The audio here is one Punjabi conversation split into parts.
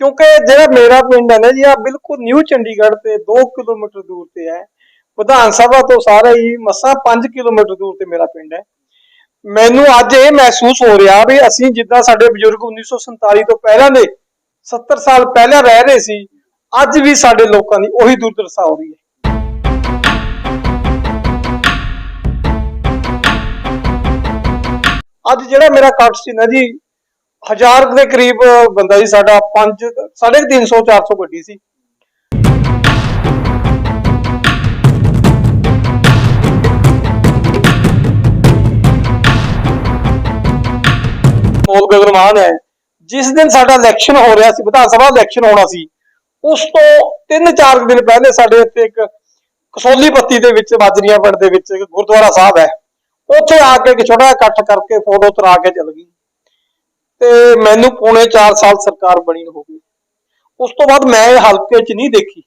ਕਿਉਂਕਿ ਜਿਹੜਾ ਮੇਰਾ ਪਿੰਡ ਹੈ ਨਾ ਜੀ ਆ ਬਿਲਕੁਲ ਨਿਊ ਚੰਡੀਗੜ੍ਹ ਤੇ 2 ਕਿਲੋਮੀਟਰ ਦੂਰ ਤੇ ਹੈ। ਵਿਧਾਨ ਸਭਾ ਤੋਂ ਸਾਰਾ ਹੀ ਮਸਾਂ 5 ਕਿਲੋਮੀਟਰ ਦੂਰ ਤੇ ਮੇਰਾ ਪਿੰਡ ਹੈ। ਮੈਨੂੰ ਅੱਜ ਇਹ ਮਹਿਸੂਸ ਹੋ ਰਿਹਾ ਵੀ ਅਸੀਂ ਜਿੱਦਾਂ ਸਾਡੇ ਬਜ਼ੁਰਗ 1947 ਤੋਂ ਪਹਿਲਾਂ ਦੇ 70 ਸਾਲ ਪਹਿਲਾਂ ਰਹਿ ਰਹੇ ਸੀ, ਅੱਜ ਵੀ ਸਾਡੇ ਲੋਕਾਂ ਦੀ ਉਹੀ ਦੁਰਦਸ਼ਾ ਹੋ ਰਹੀ ਹੈ। ਅੱਜ ਜਿਹੜਾ ਮੇਰਾ ਕੱਟ ਸੀ ਨਾ ਜੀ ਹਜ਼ਾਰ ਦੇ ਕਰੀਬ ਬੰਦਾ ਸੀ ਸਾਡਾ 5 350 400 ਗੱਡੀ ਸੀ। ਮੋਲ ਗਗਨਮਾਨ ਹੈ। ਜਿਸ ਦਿਨ ਸਾਡਾ ਇਲੈਕਸ਼ਨ ਹੋ ਰਿਹਾ ਸੀ ਵਿਧਾਨ ਸਭਾ ਇਲੈਕਸ਼ਨ ਹੋਣਾ ਸੀ ਉਸ ਤੋਂ 3-4 ਦਿਨ ਪਹਿਲੇ ਸਾਡੇ ਇੱਥੇ ਇੱਕ ਕਸੌਲੀ ਪੱਤੀ ਦੇ ਵਿੱਚ ਮਾਜਰੀਆਂ ਪਿੰਡ ਦੇ ਵਿੱਚ ਇੱਕ ਗੁਰਦੁਆਰਾ ਸਾਹਿਬ ਹੈ। ਉੱਥੇ ਆ ਕੇ ਇੱਕ ਛੋਟਾ ਇਕੱਠ ਕਰਕੇ ਫੋਟੋ ਤਰਾ ਕੇ ਚਲ ਗਈ। ਤੇ ਮੈਨੂੰ ਪੌਣੇ 4 ਸਾਲ ਸਰਕਾਰ ਬਣੀ ਨੂੰ ਹੋ ਗਈ। ਉਸ ਤੋਂ ਬਾਅਦ ਮੈਂ ਇਹ ਹਲਕੇ 'ਚ ਨਹੀਂ ਦੇਖੀ।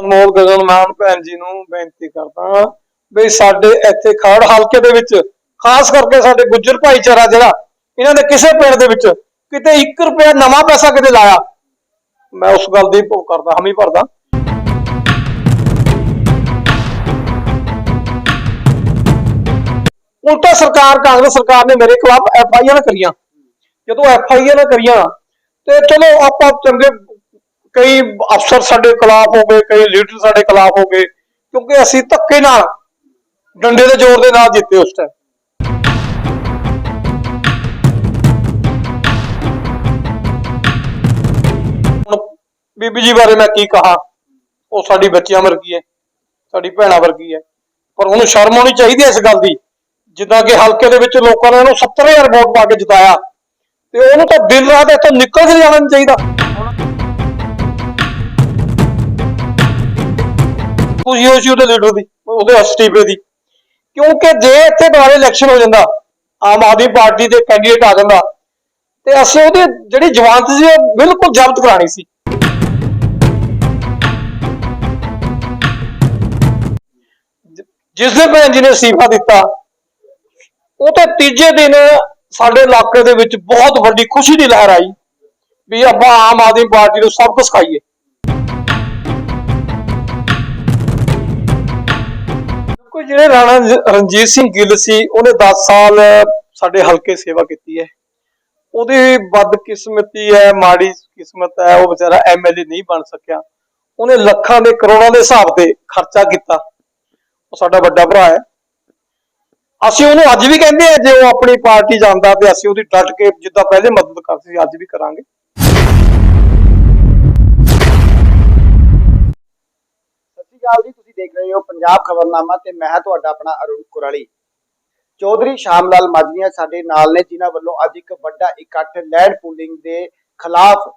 ਅਨਮੋਲ ਗਗਨਮਾਨ ਭੈਣ ਜੀ ਨੂੰ ਬੇਨਤੀ ਕਰਦਾ ਵੀ ਸਾਡੇ ਇੱਥੇ ਖੜ ਹਲਕੇ ਦੇ ਵਿੱਚ, ਖਾਸ ਕਰਕੇ ਸਾਡੇ ਗੁੱਜਰ ਭਾਈਚਾਰਾ ਜਿਹੜਾ, ਇਹਨਾਂ ਦੇ ਕਿਸੇ ਪਿੰਡ ਦੇ ਵਿੱਚ ਕਿਤੇ 1 ਰੁਪਿਆ ਨਵਾਂ ਪੈਸਾ ਕਿਤੇ ਲਾਇਆ। ਮੈਂ ਉਸ ਗੱਲ ਦੀ ਭੁੱਖ ਕਰਦਾ, ਹਮੀ ਭਰਦਾ। ਉਲਟਾ ਸਰਕਾਰ, ਕਾਂਗਰਸ ਸਰਕਾਰ ਨੇ ਮੇਰੇ ਖਿਲਾਫ ਐਫ ਆਈ ਆਰ ਕਰੀਆਂ। ਜਦੋਂ ਐਫ ਆਈ ਆਰ ਕਰੀਆਂ, ਤੇ ਚਲੋ ਆਪਾਂ ਚੰਗੇ ਕਈ ਅਫਸਰ ਸਾਡੇ ਖਿਲਾਫ ਹੋ ਗਏ, ਕਈ ਲੀਡਰ ਸਾਡੇ ਖਿਲਾਫ ਹੋ ਗਏ, ਕਿਉਂਕਿ ਅਸੀਂ ਧੱਕੇ ਨਾਲ, ਡੰਡੇ ਦੇ ਜ਼ੋਰ ਦੇ ਨਾਲ ਜਿੱਤੇ ਉਸ ਟਾਈਮ ਬੀਬੀ ਜੀ ਬਾਰੇ ਮੈਂ ਕੀ ਕਹਾ, ਉਹ ਸਾਡੀ ਬੱਚਿਆਂ ਵਰਗੀ ਹੈ, ਸਾਡੀ ਭੈਣਾਂ ਵਰਗੀ ਹੈ, ਪਰ ਉਹਨੂੰ ਸ਼ਰਮ ਆਉਣੀ ਚਾਹੀਦੀ ਹੈ ਇਸ ਗੱਲ ਦੀ। ਜਿੱਦਾਂ ਕਿ ਹਲਕੇ ਦੇ ਵਿੱਚ ਲੋਕਾਂ ਨੇ ਉਹਨੂੰ 70000 ਵੋਟ ਪਾ ਕੇ ਜਿਤਾਇਆ। ਤੇ ਉਹਨੂੰ ਤਾਂ ਦਿਨ ਰਾਤ ਇੱਥੋਂ ਨਿਕਲ ਕੇ ਜਾਣਾ ਨਹੀਂ ਚਾਹੀਦਾ। ਖੁਸ਼ੀ ਹੋਈ ਉਹਦੇ ਲੀਡਰ ਦੀ, ਉਹਦੇ ਅਸਤੀਫੇ ਦੀ। ਕਿਉਂਕਿ ਜੇ ਇੱਥੇ ਦੁਬਾਰਾ ਇਲੈਕਸ਼ਨ ਹੋ ਜਾਂਦਾ, ਆਮ ਆਦਮੀ ਪਾਰਟੀ ਦੇ ਕੈਂਡੀਡੇਟ ਆ ਜਾਂਦਾ, ਤੇ ਅਸੀਂ ਉਹਦੇ ਜਿਹੜੀ ਜਵਾਨਤ ਸੀ, ਉਹ ਬਿਲਕੁਲ ਜ਼ਬਤ ਕਰਾਣੀ ਸੀ। ਜਿਸ ਦਿਨ ਭੈਣ ਜੀ ਨੇ ਅਸਤੀਫਾ ਦਿੱਤਾ ਉਹ ਤੇ ਤੀਜੇ ਦਿਨ ਸਾਡੇ ਇਲਾਕੇ ਦੇ ਵਿੱਚ ਬਹੁਤ ਵੱਡੀ ਖੁਸ਼ੀ ਦੀ ਲਹਿਰ ਆਈ ਵੀ ਆਪਾਂ ਆਮ ਆਦਮੀ ਪਾਰਟੀ ਨੂੰ ਸਭ ਕੁਝ ਖਾਈਏ ਕੋਈ ਜਿਹੜੇ ਰਾਣਾ ਰਣਜੀਤ ਸਿੰਘ ਗਿੱਲ ਸੀ, ਉਹਨੇ 10 ਸਾਲ ਸਾਡੇ ਹਲਕੇ ਸੇਵਾ ਕੀਤੀ ਹੈ। ਉਹਦੀ ਬਦਕਿਸਮਤੀ ਹੈ ਮਾੜੀ ਕਿਸਮਤ ਹੈ, ਉਹ ਵਿਚਾਰਾ ਐਮਐਲਏ ਨਹੀਂ ਬਣ ਸਕਿਆ। ਉਹਨੇ ਲੱਖਾਂ ਦੇ ਕਰੋੜਾਂ ਦੇ ਹਿਸਾਬ ਤੇ ਖਰਚਾ ਕੀਤਾ। ਉਹ ਸਾਡਾ ਵੱਡਾ ਭਰਾ ਹੈ। ਅਸੀਂ ਉਹਨੂੰ ਅੱਜ ਵੀ ਕਹਿੰਦੇ ਆ, ਜੇ ਉਹ ਆਪਣੀ ਪਾਰਟੀ ਜਾਂਦਾ ਤੇ ਅਸੀਂ ਉਹਦੀ ਡਟ ਕੇ ਜਿੱਦਾਂ ਪਹਿਲੇ ਮਦਦ ਕਰਦੇ ਸੀ, ਅੱਜ ਵੀ ਕਰਾਂਗੇ। ਸਤਿ ਸ਼੍ਰੀ ਅਕਾਲ ਜੀ, ਤੁਸੀਂ ਦੇਖ ਰਹੇ ਹੋ ਪੰਜਾਬ ਖਬਰਨਾਮਾ ਤੇ ਮੈਂ ਹਾਂ ਤੁਹਾਡਾ ਆਪਣਾ ਅਰੁਣ ਕੁਰਾਲੀ। ਚੌਧਰੀ ਸ਼ਾਮ ਲਾਲ ਮਾਜਨੀਆ ਸਾਡੇ ਨਾਲ ਨੇ, ਜਿਨ੍ਹਾਂ ਵੱਲੋਂ ਅੱਜ ਇੱਕ ਵੱਡਾ ਇਕੱਠ ਲੈਂਡ ਪੂਲਿੰਗ ਦੇ ਖਿਲਾਫ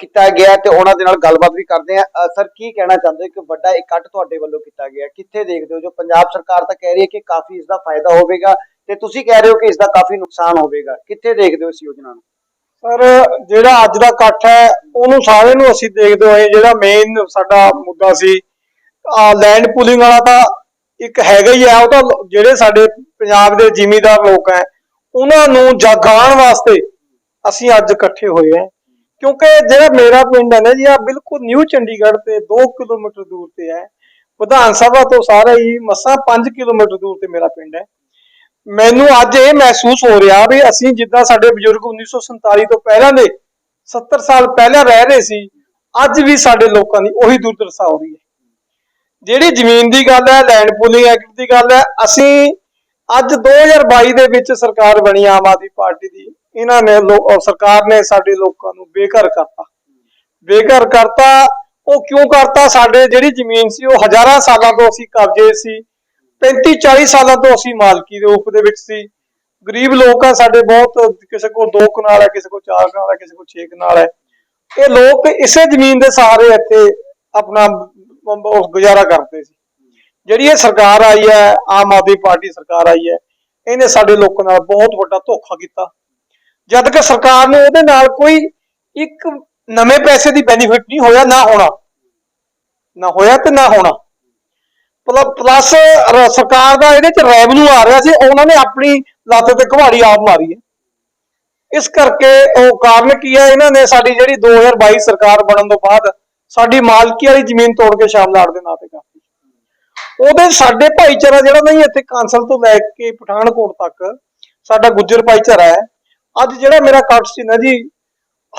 ਕੀਤਾ ਗਿਆ ਤੇ ਉਹਨਾਂ ਦੇ ਨਾਲ ਗੱਲਬਾਤ ਵੀ ਕਰਦੇ ਆ। ਸਰ, ਕੀ ਕਹਿਣਾ ਚਾਹੁੰਦੇ ਹੋ ਕਿ ਵੱਡਾ ਇਕੱਠ ਤੁਹਾਡੇ ਵੱਲੋਂ ਕੀਤਾ ਗਿਆ? ਕਿੱਥੇ ਦੇਖਦੇ ਹੋ ਜੋ ਪੰਜਾਬ ਸਰਕਾਰ ਤਾਂ ਕਹਿ ਰਹੀ ਹੈ ਕਿ ਕਾਫੀ ਇਸ ਦਾ ਫਾਇਦਾ ਹੋਵੇਗਾ ਤੇ ਤੁਸੀਂ ਕਹਿ ਰਹੇ ਹੋ ਕਿ ਇਸ ਦਾ ਕਾਫੀ ਨੁਕਸਾਨ ਹੋਵੇਗਾ। ਕਿੱਥੇ ਦੇਖਦੇ ਹੋ ਇਸ ਯੋਜਨਾ ਨੂੰ? ਸਰ, ਜਿਹੜਾ ਅੱਜ ਦਾ ਇਕੱਠ ਹੈ, ਉਹਨੂੰ ਸਾਰੇ ਨੂੰ ਅਸੀਂ ਦੇਖਦੇ ਹੋਏ, ਜਿਹੜਾ ਮੇਨ ਸਾਡਾ ਮੁੱਦਾ ਸੀ ਲੈਂਡ ਪੂਲਿੰਗ ਵਾਲਾ ਤਾਂ ਇੱਕ ਹੈਗਾ ਹੀ ਹੈ ਉਹ ਤਾਂ ਜਿਹੜੇ ਸਾਡੇ ਪੰਜਾਬ ਦੇ ਜਿਮੀਦਾਰ ਲੋਕ ਹੈ, ਉਹਨਾਂ ਨੂੰ ਜਗਾਉਣ ਵਾਸਤੇ ਅਸੀਂ ਅੱਜ ਇਕੱਠੇ ਹੋਏ ਹਾਂ। ਕਿਉਂਕਿ ਜਿਹੜਾ ਮੇਰਾ ਪਿੰਡ ਹੈ ਨਾ ਜੀ ਆ ਬਿਲਕੁਲ ਨਿਊ ਚੰਡੀਗੜ੍ਹ ਤੇ 2 ਕਿਲੋਮੀਟਰ ਦੂਰ ਤੇ ਹੈ। ਵਿਧਾਨ ਸਭਾ ਤੋਂ ਸਾਰਾ ਹੀ ਮਸਾਂ 5 ਕਿਲੋਮੀਟਰ ਦੂਰ ਤੇ ਮੇਰਾ ਪਿੰਡ ਹੈ। ਮੈਨੂੰ ਅੱਜ ਇਹ ਮਹਿਸੂਸ ਹੋ ਰਿਹਾ ਵੀ ਅਸੀਂ ਜਿੱਦਾਂ ਸਾਡੇ ਬਜ਼ੁਰਗ 1947 ਤੋਂ ਪਹਿਲਾਂ ਦੇ 70 ਸਾਲ ਪਹਿਲਾਂ ਰਹਿ ਰਹੇ ਸੀ, ਅੱਜ ਵੀ ਸਾਡੇ ਲੋਕਾਂ ਦੀ ਉਹੀ ਦੁਰਦਸ਼ਾ ਹੋ ਰਹੀ ਹੈ। ਜਿਹੜੀ ਜ਼ਮੀਨ ਦੀ ਗੱਲ ਹੈ ਲੈਂਡ ਪੂਲਿੰਗ ਐਕਟ ਦੀ ਗੱਲ ਹੈ, ਅਸੀਂ ਅੱਜ 2022 ਦੇ ਵਿੱਚ ਸਰਕਾਰ ਬਣੀ ਆਮ ਆਦਮੀ ਪਾਰਟੀ ਦੀ। ਇਹਨਾਂ ਨੇ ਸਰਕਾਰ ਨੇ ਸਾਡੇ ਲੋਕਾਂ ਨੂੰ ਬੇਘਰ ਕਰਤਾ। ਬੇਘਰ ਕਰਤਾ, ਉਹ ਕਿਉਂ ਕਰਤਾ? ਸਾਡੇ ਜਿਹੜੀ ਜ਼ਮੀਨ ਸੀ, ਉਹ ਹਜ਼ਾਰਾਂ ਸਾਲਾਂ ਤੋਂ ਅਸੀਂ ਕਬਜ਼ੇ ਸੀ 35 40 ਸਾਲਾਂ ਤੋਂ ਅਸੀਂ ਮਾਲਕੀ ਦੇ ਰੂਪ ਦੇ ਵਿੱਚ ਸੀ। ਗਰੀਬ ਲੋਕ ਆ ਸਾਡੇ ਬਹੁਤ, ਕਿਸੇ ਕੋਲ ਦੋ ਕਨਾਲ ਹੈ, ਕਿਸੇ ਕੋਲ ਚਾਰ ਕਨਾਲ ਹੈ, ਕਿਸੇ ਕੋਲ ਛੇ ਕਨਾਲ ਹੈ। ਇਹ ਲੋਕ ਇਸੇ ਜ਼ਮੀਨ ਦੇ ਸਹਾਰੇ ਇੱਥੇ ਆਪਣਾ ਗੁਜ਼ਾਰਾ ਕਰਦੇ ਸੀ। ਜਿਹੜੀ ਇਹ ਸਰਕਾਰ ਆਈ ਹੈ, ਆਮ ਆਦਮੀ ਪਾਰਟੀ ਸਰਕਾਰ ਆਈ ਹੈ, ਇਹਨੇ ਸਾਡੇ ਲੋਕਾਂ ਨਾਲ ਬਹੁਤ ਵੱਡਾ ਧੋਖਾ ਕੀਤਾ। ਜਦ ਕਿ ਸਰਕਾਰ ਨੂੰ ਉਹਦੇ ਨਾਲ ਕੋਈ ਇੱਕ ਨਵੇਂ ਪੈਸੇ ਦੀ ਬੈਨੀਫਿਟ ਨਹੀਂ ਹੋਇਆ, ਨਾ ਹੋਣਾ। ਨਾ ਹੋਇਆ ਤੇ ਨਾ ਹੋਣਾ। ਪਲੱਸ ਸਰਕਾਰ ਦਾ ਇਹਦੇ ਚ ਰੈਵਨਿਊ ਆ ਰਿਹਾ ਸੀ, ਉਹਨਾਂ ਨੇ ਆਪਣੀ ਲੱਤ ਤੇ ਕੁਹਾੜੀ ਆਪ ਮਾਰੀ ਹੈ। ਇਸ ਕਰਕੇ ਉਹ ਕਾਰਨ ਕੀ ਹੈ, ਇਹਨਾਂ ਨੇ ਸਾਡੀ ਜਿਹੜੀ 2022 ਸਰਕਾਰ ਬਣਨ ਤੋਂ ਬਾਅਦ ਸਾਡੀ ਮਾਲਕੀ ਵਾਲੀ ਜ਼ਮੀਨ ਤੋੜ ਕੇ ਸ਼ਾਮਲਾਟ ਦੇ ਨਾਂ ਤੇ ਕਰਤੀ। ਉਹਦੇ ਸਾਡੇ ਭਾਈਚਾਰਾ ਜਿਹੜਾ ਨਹੀਂ ਇੱਥੇ ਕਾਂਸਲ ਤੋਂ ਲੈ ਕੇ ਪਠਾਨਕੋਟ ਤੱਕ, ਸਾਡਾ ਗੁੱਜਰ ਭਾਈਚਾਰਾ ਹੈ ਅੱਜ ਜਿਹੜਾ ਮੇਰਾ ਕੱਟ ਸੀ ਨਾ ਜੀ,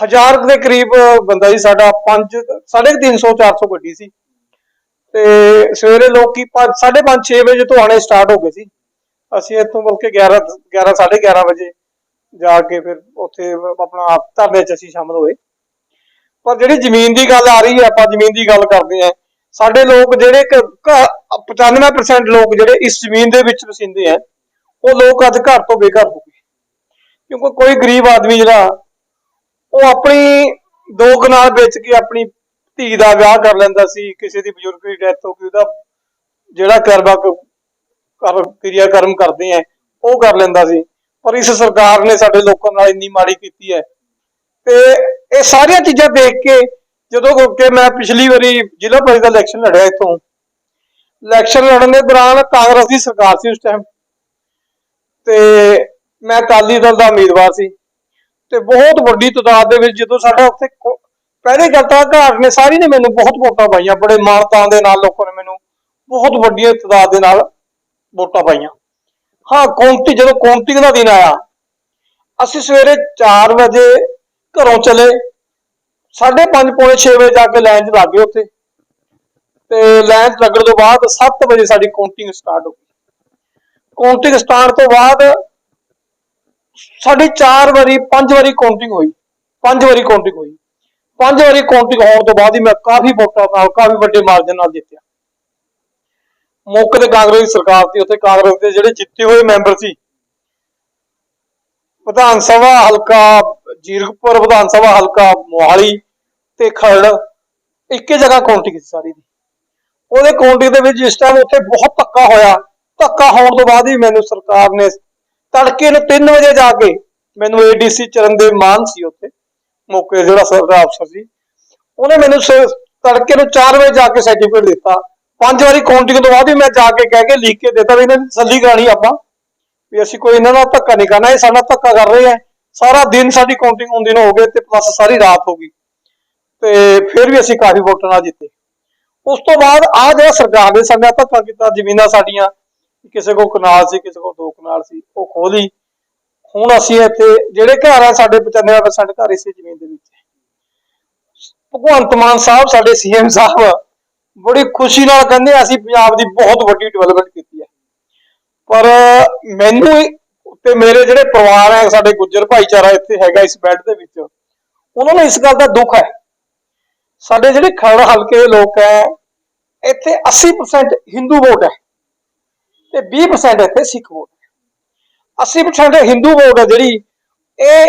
ਹਜ਼ਾਰ ਦੇ ਕਰੀਬ ਬੰਦਾ ਜੀ ਸਾਡਾ 5 350 400 ਗੱਡੀ ਸੀ। ਤੇ ਸਵੇਰੇ ਲੋਕੀ 5 5:30 6 ਵਜੇ ਤੋਂ ਆਣੇ ਸਟਾਰਟ ਹੋ ਗਏ ਸੀ। ਅਸੀਂ ਇੱਥੋਂ ਬਲਕਿ 11 11 11:30 ਵਜੇ ਜਾ ਕੇ ਫਿਰ ਉੱਥੇ ਆਪਣਾ ਧਰਨੇ 'ਚ ਅਸੀਂ ਸ਼ਾਮਲ ਹੋਏ। ਪਰ ਜਿਹੜੀ ਜ਼ਮੀਨ ਦੀ ਗੱਲ ਆ ਰਹੀ ਹੈ, ਆਪਾਂ ਜ਼ਮੀਨ ਦੀ ਗੱਲ ਕਰਦੇ ਆ ਸਾਡੇ ਲੋਕ ਜਿਹੜੇ ਕ- 95% ਲੋਕ ਜਿਹੜੇ ਇਸ ਜ਼ਮੀਨ ਦੇ ਵਿੱਚ ਵਸਿੰਦੇ ਆ, ਉਹ ਲੋਕ ਅੱਜ ਘਰ ਤੋਂ ਬੇਘਰ ਹੋ ਗਏ। ਕਿਉਂਕਿ ਕੋਈ ਗਰੀਬ ਆਦਮੀ ਜਿਹੜਾ, ਉਹ ਆਪਣੀ ਦੋ ਕਨਾਲ ਵੇਚ ਕੇ ਆਪਣੀ ਧੀ ਦਾ ਵਿਆਹ ਕਰ ਲੈਂਦਾ ਸੀ, ਕਿਸੇ ਦੀ ਬਜ਼ੁਰਗ ਦੀ ਡੈਥ ਹੋ ਗਈ, ਉਹਦਾ ਜਿਹੜਾ ਕਰਵਾ ਕਰ ਕਿਰਿਆ ਕਰਮ ਕਰਦੇ ਆ ਉਹ ਕਰ ਲੈਂਦਾ ਸੀ। ਪਰ ਇਸ ਸਰਕਾਰ ਨੇ ਸਾਡੇ ਲੋਕਾਂ ਨਾਲ ਇੰਨੀ ਮਾੜੀ ਕੀਤੀ ਹੈ ਤੇ ਇਹ ਸਾਰੀਆਂ ਚੀਜ਼ਾਂ ਦੇਖ ਕੇ ਜਦੋਂ ਕਿ ਮੈਂ ਪਿਛਲੀ ਵਾਰੀ ਜ਼ਿਲ੍ਹਾ ਪਰਿਸ਼ਦ ਦਾ ਇਲੈਕਸ਼ਨ ਲੜਿਆ ਇੱਥੋਂ, ਇਲੈਕਸ਼ਨ ਲੜਨ ਦੇ ਦੌਰਾਨ ਕਾਂਗਰਸ ਦੀ ਸਰਕਾਰ ਸੀ ਉਸ ਟਾਈਮ ਤੇ ਮੈਂ ਅਕਾਲੀ ਦਲ ਦਾ ਉਮੀਦਵਾਰ ਸੀ ਤੇ ਬਹੁਤ ਵੱਡੀ ਤਾਦਾਦ ਦੇ ਵਿੱਚ ਜਦੋਂ ਸਾਡਾ ਉੱਥੇ ਪਹਿਲੇ ਗੱਲ ਘਾਟ ਨੇ, ਸਾਰੀ ਨੇ ਮੈਨੂੰ ਬਹੁਤ ਵੋਟਾਂ ਪਾਈਆਂ, ਬੜੇ ਮਾਨਤਾਂ ਦੇ ਨਾਲ ਲੋਕਾਂ ਨੇ ਮੈਨੂੰ ਬਹੁਤ ਵੱਡੀ ਤਾਦਾਦ ਦੇ ਨਾਲ ਵੋਟਾਂ ਪਾਈਆਂ। ਹਾਂ ਕਾਉਂਟੀ ਜਦੋਂ ਕਾਉਂਟਿੰਗ ਦਾ ਦਿਨ ਆਇਆ, ਅਸੀਂ ਸਵੇਰੇ 4 ਵਜੇ ਘਰੋਂ ਚਲੇ 5:30 ਪੌਣੇ 6 ਵਜੇ ਜਾ ਕੇ ਲਾਈਨ 'ਚ ਲੱਗ ਗਏ ਉੱਥੇ। ਤੇ ਲਾਈਨ 'ਚ ਲੱਗਣ ਤੋਂ ਬਾਅਦ 7 ਵਜੇ ਸਾਡੀ ਕਾਉਂਟਿੰਗ ਸਟਾਰਟ ਹੋ ਗਈ। ਕਾਉਂਟਿੰਗ ਸਟਾਰਟ ਤੋਂ ਬਾਅਦ ਸਾਡੀ 4 ਵਾਰੀ 5 ਵਾਰੀ ਕਾਉਂਟਿੰਗ ਹੋਈ। 5 ਵਾਰੀ ਕਾਉਂਟਿੰਗ ਹੋਈ। 5 ਵਾਰੀ ਕਾਉਂਟਿੰਗ ਹੋਣ ਤੋਂ ਬਾਅਦ ਹੀ ਮੈਂ ਕਾਫੀ ਵੋਟਾਂ ਨਾਲ, ਕਾਫੀ ਵੱਡੇ ਮਾਰਜਨ ਨਾਲ ਜਿੱਤਿਆ। ਮੌਕੇ ਤੇ ਕਾਂਗਰਸ ਦੀ ਸਰਕਾਰ ਸੀ, ਉੱਥੇ ਕਾਂਗਰਸ ਦੇ ਜਿਹੜੇ ਜਿੱਤੇ ਹੋਏ ਮੈਂਬਰ ਸੀ, ਵਿਧਾਨ ਸਭਾ ਹਲਕਾ ਜੀਰਕਪੁਰ, ਵਿਧਾਨ ਸਭਾ ਹਲਕਾ ਮੋਹਾਲੀ ਤੇ ਖਰੜ, ਇੱਕੇ ਜਗ੍ਹਾ ਕਾਉਂਟਿੰਗ ਸੀ ਸਾਰੀ ਦੀ। ਉਹਦੇ ਕਾਉਂਟਿੰਗ ਦੇ ਵਿੱਚ ਜਿਸ ਟਾਈਮ ਉੱਥੇ ਬਹੁਤ ਧੱਕਾ ਹੋਇਆ, ਧੱਕਾ ਹੋਣ ਤੋਂ ਬਾਅਦ ਹੀ ਮੈਨੂੰ ਸਰਕਾਰ ਨੇ ਤੜਕੇ ਨੂੰ 3 ਵਜੇ ਜਾ ਕੇ ਮੈਨੂੰ ਏਡੀਸੀ ਚਰਨਦੇਵ ਮਾਨ ਸੀ ਉੱਥੇ, ਮੌਕੇ ਜਿਹੜਾ ਸਰਦਾਰ ਅਫਸਰ ਸੀ, ਉਹਨੇ ਮੈਨੂੰ ਤੜਕੇ ਨੂੰ 4 ਵਜੇ ਜਾ ਕੇ ਸਰਟੀਫਿਕੇਟ ਦਿੱਤਾ। ਪੰਜ ਵਾਰੀ ਕਾਉਂਟਿੰਗ ਤੋਂ ਬਾਅਦ ਹੀ ਮੈਂ ਜਾ ਕੇ ਕਹਿ ਕੇ ਲਿਖ ਕੇ ਦਿੱਤਾ ਵੀ ਇਹਨਾਂ ਦੀ ਤਸੱਲੀ ਕਰਾਣੀ ਆਪਾਂ, ਵੀ ਅਸੀਂ ਕੋਈ ਇਹਨਾਂ ਨਾਲ ਧੱਕਾ ਨਹੀਂ ਕਰਨਾ, ਇਹ ਸਾਡਾ ਧੱਕਾ ਕਰ ਰਹੇ ਆ। ਸਾਰਾ ਦਿਨ ਸਾਡੀ ਕਾਉਂਟਿੰਗ ਹੁੰਦੀ ਨੂੰ ਹੋ ਗਏ ਤੇ ਪਲੱਸ ਸਾਰੀ ਰਾਤ ਹੋ ਗਈ। ਤੇ ਫਿਰ ਵੀ ਅਸੀਂ ਕਾਫੀ ਵੋਟਾਂ ਨਾਲ ਜਿੱਤੇ। ਉਸ ਤੋਂ ਬਾਅਦ ਆ ਜਿਹੜਾ ਸਰਕਾਰ ਨੇ ਸਾਡਾ ਧੱਕਾ ਕੀਤਾ, ਜ਼ਮੀਨਾਂ ਸਾਡੀਆਂ ਕਿਸੇ ਕੋ ਕਨਾਲ ਸੀ, ਕਿਸੇ ਕੋ ਦੋ ਕਨਾਲ ਸੀ, ਉਹ ਖੋਲੀ ਹੁਣ ਅਸੀਂ ਇੱਥੇ, ਜਿਹੜੇ ਘਰ ਆ ਸਾਡੇ 95% ਘਰ ਇਸੇ ਜ਼ਮੀਨ ਦੇ ਵਿੱਚ ਭਗਵੰਤ ਮਾਨ ਸਾਹਿਬ ਸਾਡੇ ਸੀਐਮ ਸਾਹਿਬ, ਬੜੀ ਖੁਸ਼ੀ ਨਾਲ ਕਹਿੰਦੇ ਅਸੀਂ ਪੰਜਾਬ ਦੀ ਬਹੁਤ ਵੱਡੀ ਡਿਵੈਲਪਮੈਂਟ ਕੀਤੀ ਹੈ। ਪਰ ਮੈਨੂੰ ਤੇ ਮੇਰੇ ਜਿਹੜੇ ਪਰਿਵਾਰ ਹੈ ਸਾਡੇ ਗੁੱਜਰ ਭਾਈਚਾਰਾ ਇੱਥੇ ਹੈਗਾ ਇਸ ਬੈੱਡ ਦੇ ਵਿੱਚ, ਉਹਨਾਂ ਨੂੰ ਇਸ ਗੱਲ ਦਾ ਦੁੱਖ ਹੈ। ਸਾਡੇ ਜਿਹੜੇ ਖਰੜ ਹਲਕੇ ਦੇ ਲੋਕ ਹੈ, ਇੱਥੇ 80% ਹਿੰਦੂ ਵੋਟ ਹੈ। ਤੇ 20% ਇੱਥੇ ਸਿੱਖ ਵੋਟ। ਹੈ 80% ਹਿੰਦੂ ਵੋਟ ਹੈ ਜਿਹੜੀ, ਇਹ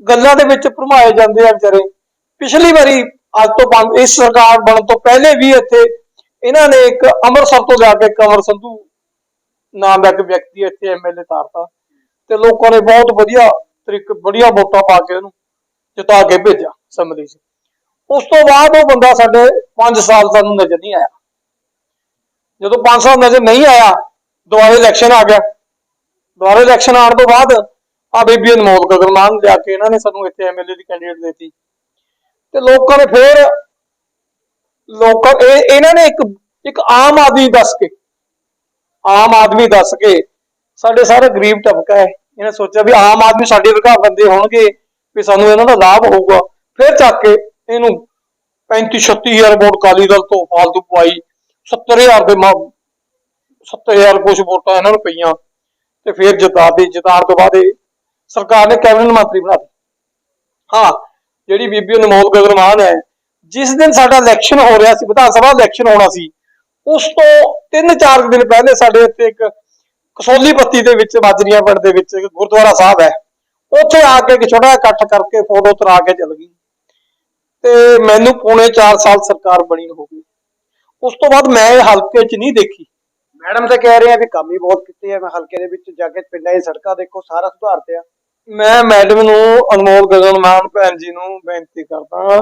ਗੱਲਾਂ ਦੇ ਵਿੱਚ ਭਰਮਾਏ ਜਾਂਦੇ ਆ ਵਿਚਾਰੇ। ਪਿਛਲੀ ਵਾਰੀ ਅੱਜ ਤੋਂ ਪੰਜ, ਇਸ ਸਰਕਾਰ ਬਣਨ ਤੋਂ ਪਹਿਲੇ ਵੀ ਇੱਥੇ ਇਹਨਾਂ ਨੇ ਇੱਕ ਅੰਮ੍ਰਿਤਸਰ ਤੋਂ ਲਿਆ ਕੇ ਕੰਵਰ ਸੰਧੂ ਨਾਮ ਦਾ ਇੱਕ ਵਿਅਕਤੀ ਇੱਥੇ ਐਮਐਲਏ ਤਾਰਤਾ। ਤੇ ਲੋਕਾਂ ਨੇ ਬਹੁਤ ਵਧੀਆ ਤਰੀਕੇ ਬੜੀਆਂ ਵੋਟਾਂ ਪਾ ਕੇ ਉਹਨੂੰ ਜਿਤਾ ਕੇ ਭੇਜਿਆ ਸਮਝੀ ਸੀ ਉਸ ਤੋਂ ਬਾਅਦ ਉਹ ਬੰਦਾ ਸਾਡੇ 5 ਸਾਲ ਸਾਨੂੰ ਨਜ਼ਰ ਨਹੀਂ ਆਇਆ। ਜਦੋਂ 5 ਸਾਲ ਨਜ਼ਰ ਨਹੀਂ ਆਇਆ ਦੁਬਾਰਾ ਇਲੈਕਸ਼ਨ ਆ ਗਿਆ। ਦੁਬਾਰਾ ਇਲੈਕਸ਼ਨ ਆਉਣ ਤੋਂ ਬਾਅਦ ਆ ਬੀਬੀ ਅਨਮੋਲ ਗਗਨਮਾਨ ਲਿਆ ਕੇ ਇਹਨਾਂ ਨੇ ਸਾਨੂੰ ਇੱਥੇ ਐਮਐਲਏ ਦੀ ਕੈਂਡੀਡੇਟ ਦਿੱਤੀ। ਤੇ ਲੋਕਾਂ ਨੇ ਫੇਰ ਲੋਕਾਂ ਇਹ, ਇਹਨਾਂ ਨੇ ਇੱਕ ਇੱਕ ਆਮ ਆਦਮੀ ਦੱਸ ਕੇ, ਆਮ ਆਦਮੀ ਦੱਸ ਕੇ ਸਾਡੇ ਸਾਰੇ ਗਰੀਬ ਤਬਕਾ ਹੈ। ਇਹਨੇ ਸੋਚਿਆ ਵੀ ਆਮ ਆਦਮੀ ਸਾਡੇ ਵਰਗਾ ਬੰਦੇ ਹੋਣਗੇ ਵੀ ਸਾਨੂੰ ਇਹਨਾਂ ਦਾ ਲਾਭ ਹੋਊਗਾ। ਫਿਰ ਚੱਕ ਕੇ ਇਹਨੂੰ 35 36000 ਵੋਟ ਕਾਲੀ ਦਲ ਤੋਂ ਫਾਲਤੂ ਪਵਾਈ। 70000 ਦੇ ਮਾ 70000 ਕੁਝ ਵੋਟਾਂ ਇਹਨਾਂ ਨੂੰ ਪਈਆਂ ਤੇ ਫਿਰ ਜਿਤਾਤੀ ਜਿਤਾਉਣ ਤੋਂ ਬਾਅਦ ਇਹ ਸਰਕਾਰ ਨੇ ਕੈਬਨਿਟ ਮੰਤਰੀ ਬਣਾ ਦਿੱਤਾ। ਹਾਂ, ਜਿਹੜੀ ਬੀਬੀ ਅਨਮੋਲ ਗਗਨਮਾਨ ਹੈ, ਜਿਸ ਦਿਨ ਸਾਡਾ ਇਲੈਕਸ਼ਨ ਹੋ ਰਿਹਾ ਸੀ, ਵਿਧਾਨ ਸਭਾ ਇਲੈਕਸ਼ਨ ਹੋਣਾ ਸੀ, ਉਸ ਤੋਂ 3-4 ਦਿਨ ਪਹਿਲੇ ਸਾਡੇ ਇੱਥੇ ਇੱਕ ਕਸੌਲੀ ਪੱਤੀ ਦੇ ਵਿੱਚ, ਮਾਜਰੀਆਂ ਪਿੰਡ ਦੇ ਵਿੱਚ ਇੱਕ ਗੁਰਦੁਆਰਾ ਸਾਹਿਬ ਹੈ, ਉੱਥੇ ਆ ਕੇ ਇੱਕ ਛੋਟਾ ਇਕੱਠ ਕਰਕੇ ਫੋਟੋ ਤਰਾ ਕੇ ਚਲ ਗਈ। ਤੇ ਮੈਨੂੰ ਪੌਣੇ 4 ਸਾਲ ਸਰਕਾਰ ਬਣੀ ਹੋ ਗਈ। ਉਸ ਤੋਂ ਬਾਅਦ ਮੈਂ ਹਲਕੇ 'ਚ ਨਹੀਂ ਦੇਖੀ। ਮੈਡਮ ਤਾਂ ਕਹਿ ਰਹੇ ਆ ਵੀ ਕੰਮ ਹੀ ਬਹੁਤ ਕੀਤੇ ਆ, ਮੈਂ ਹਲਕੇ ਦੇ ਵਿੱਚ ਜਾ ਕੇ ਪਿੰਡਾਂ ਦੀ ਸੜਕਾਂ ਦੇਖੋ, ਸਾਰਾ ਸੁਧਾਰ ਤੇ ਆ ਮੈਂ ਮੈਡਮ ਨੂੰ ਅਨਮੋਲ ਗਗਨਮਾਨ ਭੈਣ ਜੀ ਨੂੰ ਬੇਨਤੀ ਕਰਦਾ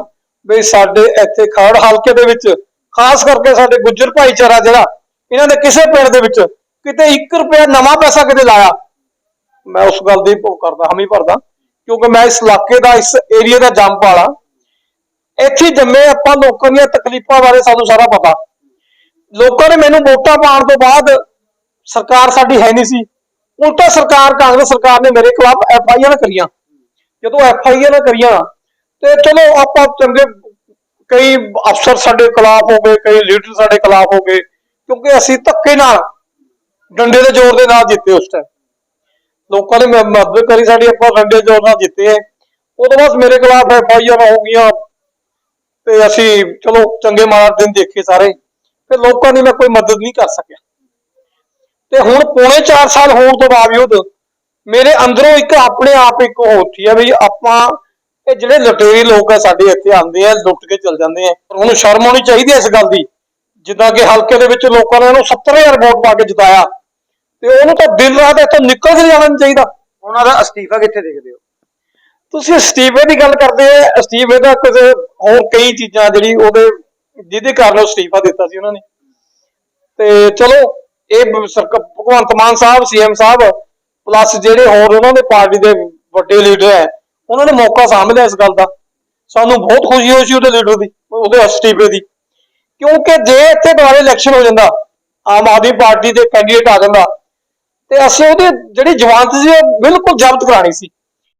ਵੀ ਸਾਡੇ ਇੱਥੇ ਖੜ ਹਲਕੇ ਦੇ ਵਿੱਚ, ਖਾਸ ਕਰਕੇ ਸਾਡੇ ਗੁੱਜਰ ਭਾਈਚਾਰਾ ਜਿਹੜਾ, ਇਹਨਾਂ ਦੇ ਕਿਸੇ ਪਿੰਡ ਦੇ ਵਿੱਚ ਕਿਤੇ 1 ਰੁਪਿਆ ਨਵਾਂ ਪੈਸਾ ਕਿਤੇ ਲਾਇਆ। ਮੈਂ ਉਸ ਗੱਲ ਦੀ ਭੁੱਖ ਕਰਦਾ, ਹਮੀ ਭਰਦਾ, ਕਿਉਂਕਿ ਮੈਂ ਇਸ ਇਲਾਕੇ ਦਾ, ਇਸ ਏਰੀਆ ਦਾ ਜੰਮ ਆ ਇੱਥੇ ਜੰਮੇ ਆਪਾਂ ਲੋਕਾਂ ਦੀਆਂ ਤਕਲੀਫਾਂ ਬਾਰੇ ਸਾਨੂੰ ਸਾਰਾ ਪਤਾ। ਲੋਕਾਂ ਨੇ ਮੈਨੂੰ ਵੋਟਾਂ ਪਾਉਣ ਤੋਂ ਬਾਅਦ ਸਰਕਾਰ ਸਾਡੀ ਹੈ ਨਹੀਂ ਸੀ। ਉਲਟਾ ਸਰਕਾਰ, ਕਾਂਗਰਸ ਸਰਕਾਰ ਨੇ ਮੇਰੇ ਖਿਲਾਫ ਐਫ ਆਈ ਆਰ ਕਰੀਆਂ। ਜਦੋਂ ਐਫ ਆਈ ਆਰ ਕਰੀਆਂ ਤੇ ਚਲੋ ਆਪਾਂ ਚੰਗੇ ਕਈ ਅਫਸਰ ਸਾਡੇ ਖਿਲਾਫ ਹੋ ਗਏ, ਕਈ ਲੀਡਰ ਸਾਡੇ ਖਿਲਾਫ ਹੋ ਗਏ, ਕਿਉਂਕਿ ਅਸੀਂ ਧੱਕੇ ਨਾਲ, ਡੰਡੇ ਦੇ ਜ਼ੋਰ ਦੇ ਨਾਲ ਜਿੱਤੇ ਉਸ ਟਾਈਮ ਲੋਕਾਂ ਨੇ ਮਦਦ ਕਰੀ ਸਾਡੀ, ਆਪਾਂ ਡੰਡੇ ਦੇ ਜ਼ੋਰ ਨਾਲ ਜਿੱਤੇ ਹੈ। ਉਦੋਂ ਬਾਅਦ ਮੇਰੇ ਖਿਲਾਫ ਐਫ ਆਈ ਆਰ ਹੋ ਗਈਆਂ ਤੇ ਅਸੀਂ ਚਲੋ ਚੰਗੇ ਮਾਰ ਦਿਨ ਦੇਖੇ ਸਾਰੇ। ਤੇ ਲੋਕਾਂ ਦੀ ਮੈਂ ਕੋਈ ਮਦਦ ਨਹੀਂ ਕਰ ਸਕਿਆ। ਤੇ ਹੁਣ ਪੌਣੇ 4 ਸਾਲ ਹੋਣ ਤੋਂ ਬਾਵਜੂਦ ਮੇਰੇ ਅੰਦਰੋਂ ਇੱਕ ਆਪਣੇ ਆਪ ਇੱਕ ਹੋਤੀ ਹੈ ਵੀ ਆਪਾਂ ਇਹ ਜਿਹੜੇ ਲੁਟੇਰੀ ਲੋਕ ਆ ਸਾਡੇ ਇੱਥੇ ਆਉਂਦੇ ਆ ਲੁੱਟ ਕੇ ਚਲ ਜਾਂਦੇ ਆ। ਪਰ ਉਹਨੂੰ ਸ਼ਰਮ ਆਉਣੀ ਚਾਹੀਦੀ ਹੈ ਇਸ ਗੱਲ ਦੀ। ਜਿੱਦਾਂ ਕਿ ਹਲਕੇ ਦੇ ਵਿੱਚ ਲੋਕਾਂ ਨੇ ਉਹਨੂੰ 70000 ਵੋਟ ਪਾ ਕੇ ਜਿਤਾਇਆ। ਤੇ ਉਹਨੂੰ ਤਾਂ ਦਿਨ ਰਾਤ ਇੱਥੋਂ ਨਿਕਲ ਕੇ ਜਾਣਾ ਨਹੀਂ ਚਾਹੀਦਾ। ਉਹਨਾਂ ਦਾ ਅਸਤੀਫਾ ਕਿੱਥੇ ਦੇਖਦੇ ਹੋ? ਤੁਸੀਂ ਅਸਤੀਫੇ ਦੀ ਗੱਲ ਕਰਦੇ ਆ ਅਸਤੀਫੇ ਦਾ ਕਿਸੇ ਹੋਰ ਕਈ ਚੀਜ਼ਾਂ ਜਿਹੜੀ ਉਹਦੇ ਜਿਹਦੇ ਕਾਰਨ ਉਹ ਅਸਤੀਫਾ ਦਿੱਤਾ ਸੀ ਉਹਨਾਂ ਨੇ। ਤੇ ਚਲੋ, ਇਹ ਭਗਵੰਤ ਮਾਨ ਸਾਹਿਬ ਸੀਐਮ ਸਾਹਿਬ ਪਲੱਸ ਜਿਹੜੇ ਹੋਰ ਉਹਨਾਂ ਦੇ ਪਾਰਟੀ ਦੇ ਵੱਡੇ ਲੀਡਰ ਹੈ, ਉਹਨਾਂ ਨੇ ਮੌਕਾ ਸਾਂਭ ਲਿਆ ਇਸ ਗੱਲ ਦਾ। ਸਾਨੂੰ ਬਹੁਤ ਖੁਸ਼ੀ ਹੋਈ ਸੀ ਉਹਦੇ ਲੀਡਰ ਦੀ, ਉਹਦੇ ਅਸਤੀਫੇ ਦੀ। ਕਿਉਂਕਿ ਜੇ ਇੱਥੇ ਦੁਬਾਰਾ ਇਲੈਕਸ਼ਨ ਹੋ ਜਾਂਦਾ, ਆਮ ਆਦਮੀ ਪਾਰਟੀ ਦੇ ਕੈਂਡੀਡੇਟ ਆ ਜਾਂਦਾ, ਤੇ ਅਸੀਂ ਉਹਦੀ ਜਿਹੜੀ ਜਵਾਨਤ ਸੀ, ਉਹ ਬਿਲਕੁਲ ਜ਼ਬਤ ਕਰਾਣੀ ਸੀ।